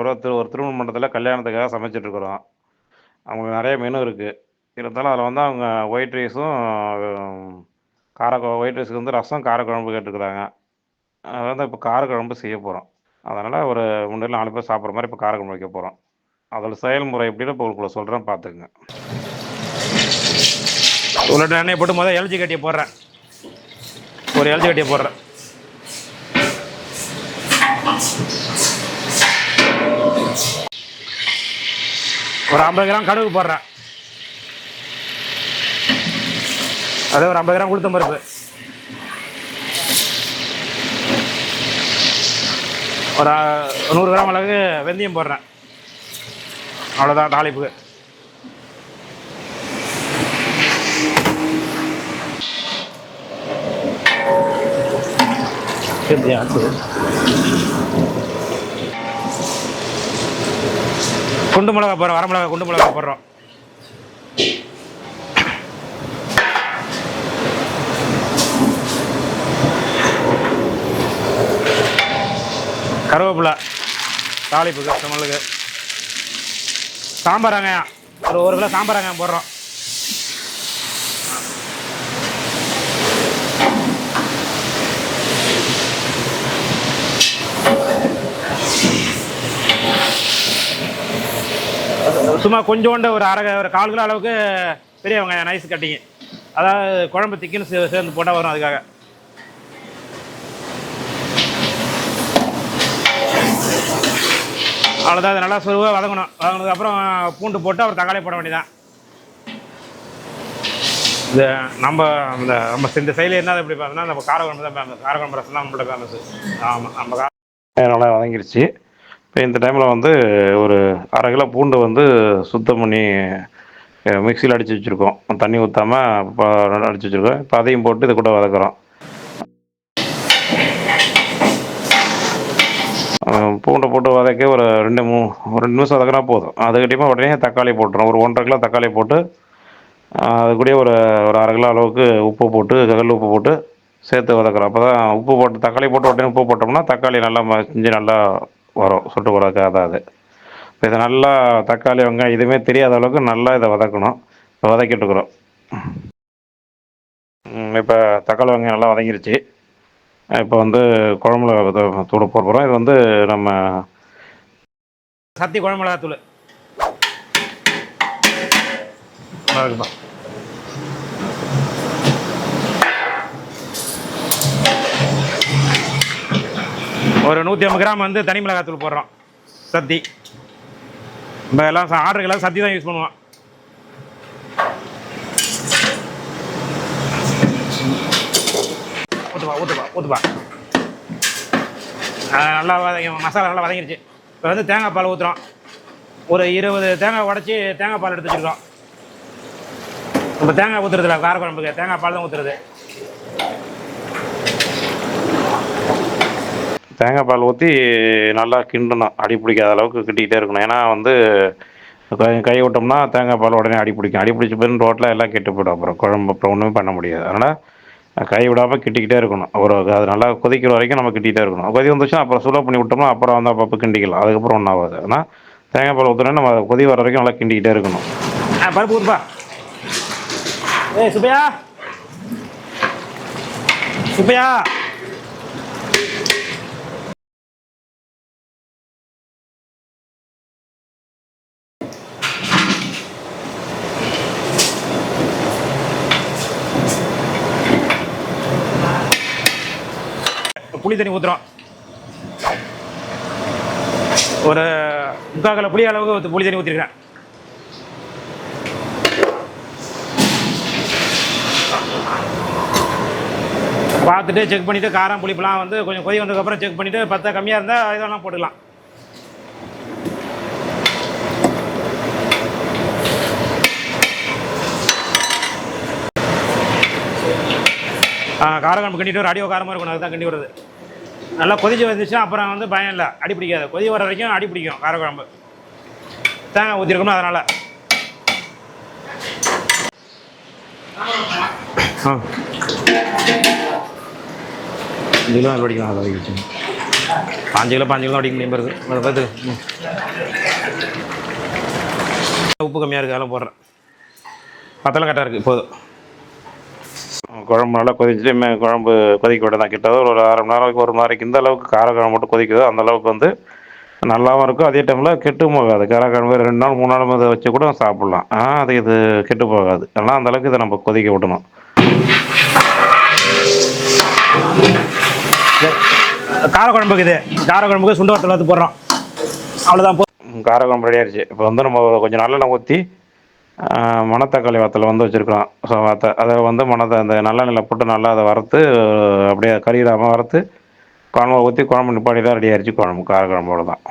ஒரு திரு ஒரு திருமண மண்டபத்தில் கல்யாணத்துக்காக சமைச்சிட்ருக்குறோம். அவங்களுக்கு நிறைய மெனு இருக்குது இருந்தாலும் அதில் வந்து அவங்க ஒயிட் ரைஸும் கார ஒயிட் ரைஸுக்கு வந்து ரசம் காரக்குழம்பு கேட்டுருக்குறாங்க அதனால் வந்து இப்போ காரக்குழம்பு செய்ய போகிறோம் அதனால் ஒரு முன்னாடி நாலு பேர் சாப்பிட்ற மாதிரி இப்போ காரக்குழம்பு வைக்க போகிறோம் அதோட செயல்முறை எப்படின்னு இப்போ உங்களுக்கு சொல்கிறேன் பார்த்துக்குங்க ஒரு எண்ணெய் போட்டு முதல் எல்ஜி கட்டியை போடுறேன். ஒரு எல்ஜி கட்டியை போடுறேன். ஒரு ஐம்பது கிராம் கடுகு போடுறேன். அதே ஒரு ஐம்பது கிராம் உளுத்தம் பருப்பு. ஒரு நூறு கிராம் அளவுக்கு வெந்தயம் போடுறேன். அவ்வளோதான் தாளிப்புக்கு. எப்படியா குண்டு மிளகா போடுறோம் வர மிளகா குண்டு மிளகா போடுறோம். கருவேப்பிலை தாளிப்பு சமையலுக்கு சாம்பார் வெங்காயம். ஒரு ஒரு கிலோ சாம்பார் வெங்காயம் போடுறோம். சும்மா கொஞ்சோண்டு ஒரு அரை ஒரு கால் கிலோ அளவுக்கு பெரிய வெங்காயம் நைஸ் கட்டிங்க அதாவது குழம்பு திக்குன்னு சே- சேர்ந்து போட்டால் வரும் அதுக்காக. அவ்வளோதான் அது நல்லா சுருவாக வதங்கணும். வதங்கினதுக்கப்புறம் பூண்டு போட்டு அப்புறம் தக்காளி போட வேண்டியதான் இந்த நம்ம இந்த நம்ம இந்த சைடில் என்ன எப்படி பார்த்தோம்னா நம்ம காரக்குழம்பு தான் ஃபேமஸ் காரக்குழம்பு ரசம் தான் நம்மளோட ஃபேமஸ் ஆமாம் நம்ம கா நல்லா வதங்கிருச்சு. இந்த டைமில் வந்து ஒரு அரை கிலோ பூண்டு வந்து சுத்தம் பண்ணி மிக்சியில் அடித்து வச்சுருக்கோம். தண்ணி ஊற்றாமல் அடித்து வச்சுருக்கோம். இப்போ அதையும் போட்டு இது கூட வதக்குறோம். பூண்டை போட்டு வதக்கி ஒரு ரெண்டு மூ ஒரு ரெண்டு நிமிஷம் வதக்கினா போதும். அதுக்கிட்டேயுமே உடனே தக்காளி போட்டுரும் ஒரு ஒன்றரை கிலோ தக்காளி போட்டு அது கூட ஒரு ஒரு அரை கிலோ அளவுக்கு உப்பு போட்டு கல் உப்பு போட்டு சேர்த்து வதக்குறோம். அப்போ தான் உப்பு போட்டு தக்காளி போட்டு உடனே உப்பு போட்டோம்னா தக்காளி நல்லா செஞ்சு நல்லா வரும் சுட்டு வதக்க அதாவது இப்போ இதை நல்லா தக்காளி வெங்காயம் எதுவுமே தெரியாத அளவுக்கு நல்லா இதை வதக்கணும். இப்போ வதக்கிட்டு இருக்கிறோம். இப்போ தக்காளி வெங்காயம் நல்லா வதங்கிருச்சு. இப்போ வந்து குழம்புல தூள் போட போகிறோம் இது வந்து நம்ம சத்தி குழம்பு மிளகாத்தூள். ஒரு நூற்றி ஐம்பது கிராம் வந்து தனி மிளகாத்தூள் போடுறோம். சத்தி. நம்ம எல்லாம் ஆர்டருக்கெல்லாம் சத்தி தான் யூஸ் பண்ணுவோம். ஊற்றுப்பா ஊற்றுப்பா ஊற்றுப்பா நல்லா வதங்கி மசாலா நல்லா வதங்கிருச்சு. இப்போ வந்து தேங்காய் பால் ஊற்றுறோம் ஒரு இருபது தேங்காய் உடச்சி தேங்காய் பால் எடுத்து வச்சுருக்கோம். இப்போ தேங்காய் ஊற்றுறதுல காரக்குழம்புக்கு. தேங்காய் பால் தான் ஊற்றுறது தேங்காய் பால் ஊற்றி நல்லா கிண்டணும். அடி பிடிக்காத அளவுக்கு கிட்டிக்கிட்டே இருக்கணும். ஏன்னா வந்து கை கை விட்டோம்னா தேங்காய் பால் உடனே அடி பிடிக்கும். அடி பிடிச்ச பிறகு ரோட்டில் எல்லாம் கெட்டு போய்டும். அப்புறம் குழம்பு அப்புறம் ஒன்றுமே பண்ண முடியாது. அதனால் கை விடாமல் கிட்டிக்கிட்டே இருக்கணும். ஒரு அது நல்லா கொதிக்கிற வரைக்கும் நம்ம கிட்டிகிட்டே இருக்கணும். கொதி வந்துச்சுன்னா அப்புறம் சுலோ பண்ணி விட்டோம்னா அப்புறம் வந்து அப்பப்போ கிண்டிக்கலாம். அதுக்கப்புறம் ஒன்றும் ஆகாது. ஆனால் தேங்காய் பால் ஊற்றுனா நம்ம கொதி வர வரைக்கும் நல்லா கிண்டிக்கிட்டே இருக்கணும். பருப்பு ஊற்றுப்பா ஏ சுப்பையா. சுப்பையா. புளி தண்ணி ஊற்றுறோம் ஒரு முக்கால் கிலோ புளி அளவுக்கு புளி தண்ணி ஊற்றிருக்கிறேன் பார்த்துட்டு செக் பண்ணிவிட்டு காரம் புளிப்பெல்லாம் வந்து கொஞ்சம் கொதி வந்ததுக்கப்புறம் செக் பண்ணிவிட்டு பத்தா கம்மியாக இருந்தால் இதெல்லாம் போட்டுக்கலாம். காரக்குழம்பு கிண்டிட்டு ஒரு அடியோ காரமாக இருக்கணும். அதுதான் கிண்டி விடுறது. நல்லா கொதிச்சு வந்துச்சுன்னா அப்புறம் வந்து பயம் இல்லை. அடி பிடிக்காது. கொதி வர வரைக்கும் அடி பிடிக்கும். காரக்குழம்பு தேங்காய் ஊற்றிருக்கணும் அதனால். ஆ. அஞ்சு கிலோ படிக்கலாம் அதை வச்சு பாஞ்சு கிலோ பாஞ்சு கிலோ அடிக்க முடியும் பாருது அதை பார்த்து. உப்பு கம்மியாக இருக்குது அதெல்லாம் போடுறேன். மற்றெல்லாம் கரெக்டாக இருக்குது போதும் குழம்பு நல்லா கொதிச்சுட்டு மே குழம்பு கொதிக்க விட தான் கிட்ட ஒரு அரை மணி நேரம் ஒரு நேரம் இந்த அளவுக்கு காரக்குழம்பு மட்டும் கொதிக்குதோ. அந்த அளவுக்கு வந்து நல்லாவும் இருக்கும். அதே டைமில் கெட்டும் போகாது. காரக்குழம்பு ரெண்டு நாள் மூணு நாள் இதை வச்சு கூட சாப்பிட்லாம். அது இது கெட்டு போகாது. ஆனால் அந்த அளவுக்கு இதை நம்ம கொதிக்க விடணும். காரக்குழம்புக்கு இது. காரக்குழம்புக்கு சுண்டு வத்தல் வறுத்து போடுறோம். அவ்வளோதான் காரக்குழம்பு ரெடி ஆயிடுச்சு. இப்போ வந்து நம்ம கொஞ்சம் நல்லெண்ணெய் ஊற்றி மணத்தக்காளி வத்தல் வந்து வச்சுருக்கிறோம் ஸோ வத்த அதை வந்து மணத்தை அந்த நல்லெண்ணெயில் போட்டு நல்லா அதை வறுத்து அப்படியே கறியிடாமல் வறுத்து குழம்பு ஊற்றி குழம்பு நிப்பாடி தான் ரெடி ஆயிடுச்சு குழம்பு காரக்குழம்போட தான்.